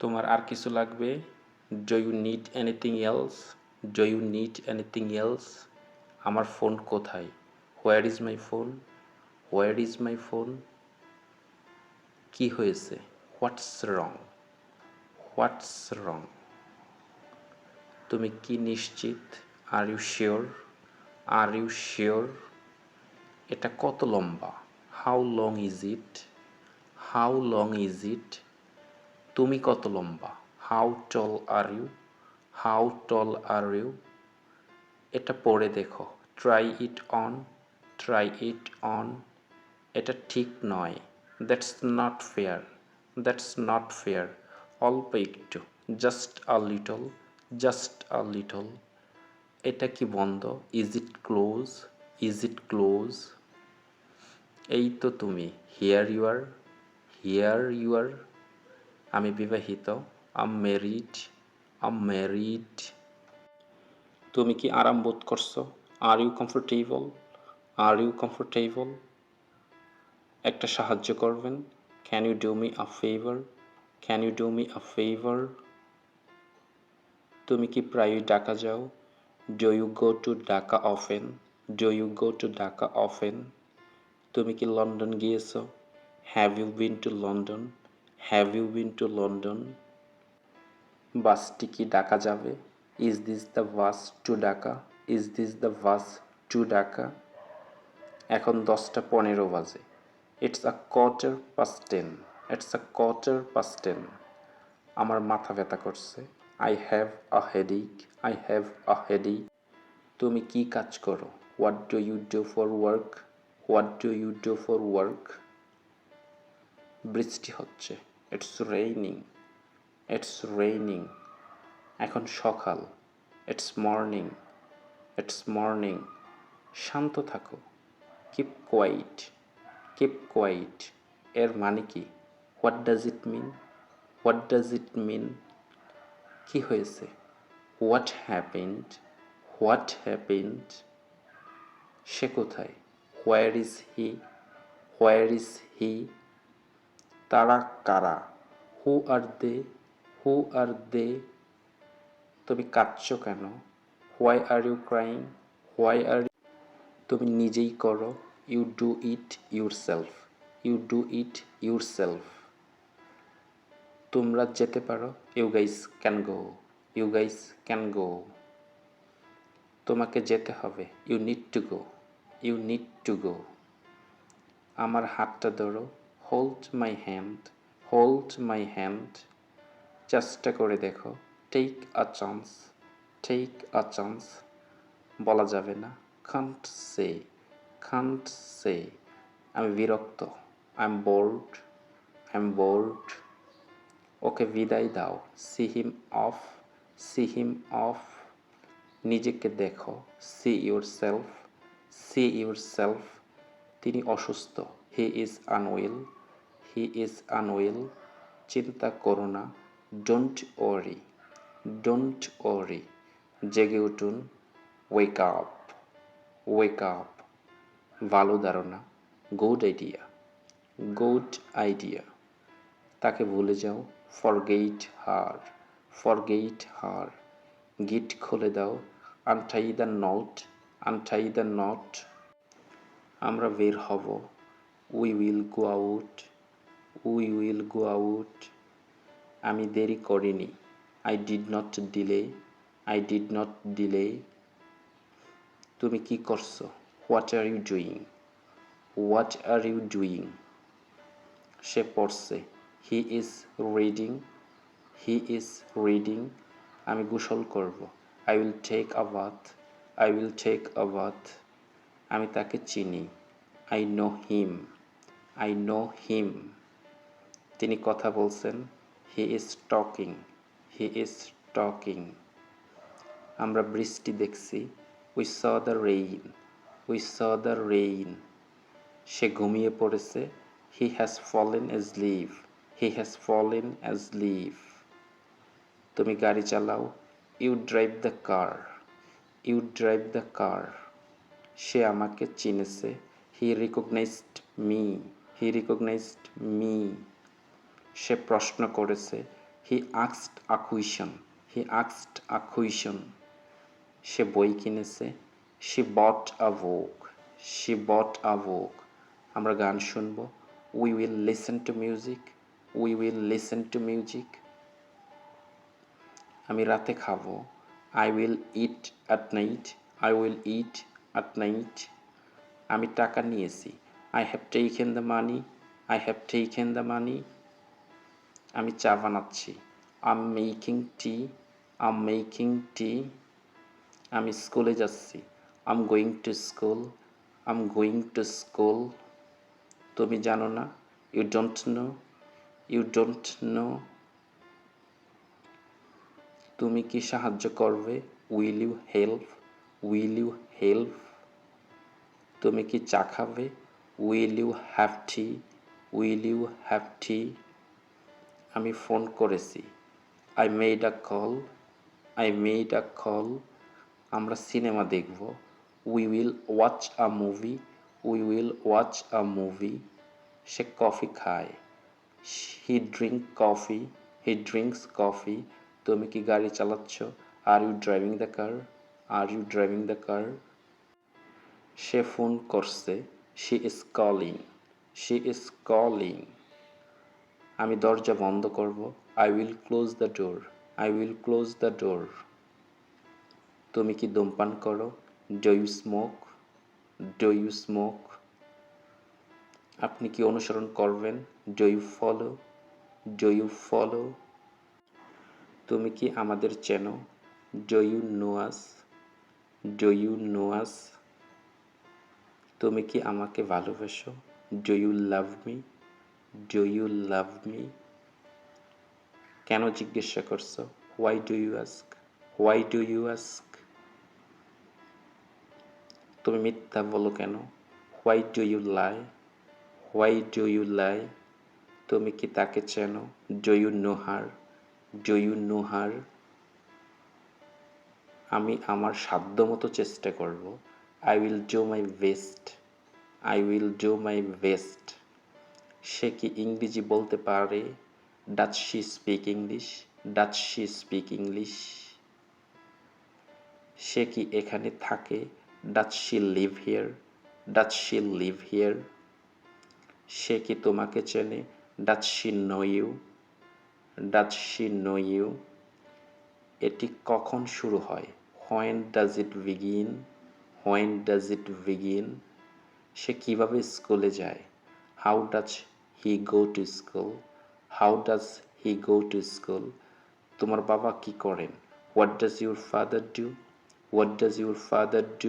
তোমার আর কিছু লাগবে? Do you need anything else do you need anything else আমার ফোন কোথায়? Where is my phone where is my phone কি হয়েছে? হোয়াটস রং হোয়াটস রং তুমি কি নিশ্চিত? Are you sure are you sure এটা কত লম্বা? How long is it how long is it তুমি কত লম্বা? How tall are you how tall are you এটা পড়ে দেখো। Try it on try it on এটা ঠিক নয়। That's not fair that's not fair অল্প একটু। Just a little just a little এটা কি বন্ধ? Is it close is it close এই তো তুমি। Here you are here you are আমি বিবাহিত আম ম্যারিড আম ম্যারিড তুমি কি আরাম বোধ করছ? Are you comfortable are you comfortable একটা সাহায্য করবেন। Can you do me a favour can you do me a favour তুমি কি প্রায়ই ডাকা যাও? Do you go to Dhaka often do you go to Dhaka often তুমি কি লন্ডন গিয়েছো? Have you been to London have you been to London বাসটি কি ডাকা যাবে। Is this the bus to Dhaka is this the bus to Dhaka এখন দশটা পনেরো বাজে। It's a quarter past ten it's a quarter past ten আমার মাথা ব্যথা করছে। I have a headache I have a headache তুমি কি কাজ করো? What do you do for work what do you do for work বৃষ্টি হচ্ছে। ইটস রেইনিং ইটস রেইনিং এখন সকাল। ইটস মর্নিং ইটস মর্নিং শান্ত থাকো। কিপ কোয়াইট কিপ কোয়াইট এর মানে কি? What does it mean what does it mean কি হয়েছে? হোয়াট হ্যাপেন্ড হোয়াট হ্যাপেন্ড সে কোথায়? Where is he where is he তারা কারা? হু আর দে হু আর দে তুমি কাঁদছো কেন? Why are you crying why are তুমি নিজেই করো। You do it yourself you do it yourself তোমরা যেতে পারো। You guys can go you guys can go তোমাকে যেতে হবে। You need to go you need to go আমার হাতটা ধরো। Hold my hand hold my hand চেষ্টা করে দেখো। Take a chance take a chance বলা যাবে না। খান্ট সে খান্ট সে আমি বিরক্ত I am bored I am bored ওকে বিদায় দাও। See him off see him off নিজেকে দেখো। See yourself see yourself তিনি অসুস্থ। He is unwell he is unwell চিন্তা করো না। ডোন্ট ওয়ারি ডোন্ট ওয়ারি জেগে উঠুন। ওয়েক আপ ওয়েক আপ ভালো ধারণা। গুড আইডিয়া গুড আইডিয়া তাকে ভুলে যাও। ফরগেইট হার ফরগেইট হার গিট খুলে দাও। Untie the knot untie the knot আমরা বের হব। We will go out we will go out আমি দেরি করিনি। I did not delay I did not delay তুমি কি করছ? What are you doing what are you doing সে পড়ছে। He is reading he is reading আমি গোসল করব। I will take a bath I will take a bath আমি তাকে চিনি। I know him I know him তিনি কথা বলছেন he is talking he is talking আমরা বৃষ্টি দেখছি we saw the rain we saw the rain সে ঘুমিয়ে পড়েছে he has fallen asleep he has fallen asleep তুমি গাড়ি চালাও you drive the car you drive the car সে আমাকে চিনেছে he recognised me he recognised me সে প্রশ্ন করেছে হি আক্সড আ কুইশন হি আক্সড আ question সে বই কিনেছে she bot a book she বট আ বুক আমরা গান শুনব we will listen to music we will listen to music আমি রাতে খাব I will eat at night I will eat at night আমি টাকা নিয়েছি I have taken the money I have taken the money আমি চা বানাচ্ছি। I'm making tea I'm making tea আমি স্কুলে যাচ্ছি। I'm going to school I'm going to school তুমি জানো না? You don't know you don't know তুমি কি সাহায্য করবে? Will you help will you help তুমি কি চা খাবে? Will you have tea will you have tea আমি ফোন করেছি। I made a call I made a call আমরা সিনেমা দেখব। We will watch a movie we will watch a movie say coffee খায়। He drink coffee he drinks coffee তুমি কি গাড়ি চালাচ্ছ? Are you driving the car are you driving the car say phone করছে। She is calling she is calling আমি দরজা বন্ধ করব। I will close the door I will close the door তুমি কি ধূমপান করো? Do you smoke do you smoke আপনি কি অনুসরণ করবেন? Do you follow do you follow তুমি কি আমাদের চেনো? Do you know us do you know us তুমি কি আমাকে ভালোবাসো? Do you love me do you love me কেন জিজ্ঞাসা করছ? Why do you ask why do you ask তুমি মিথ্যা বলো কেন? Why do you lie why do you lie তুমি কি তাকে চেনো? Do you know her do you know her আমি আমার সাধ্যমতো চেষ্টা করব। I will do my best I will do my best সে কি ইংরেজি বলতে পারে? Does she speak English does she speak English সে কি এখানে থাকে? Does she live here does she live here সে কি তোমাকে চেনে? Does she know you does she know you এটি কখন শুরু হয়? When does it begin when does it begin সে কীভাবে স্কুলে যায়? How does he go to school how does he go to school তোমার বাবা কি করেন? What does your father do what does your father do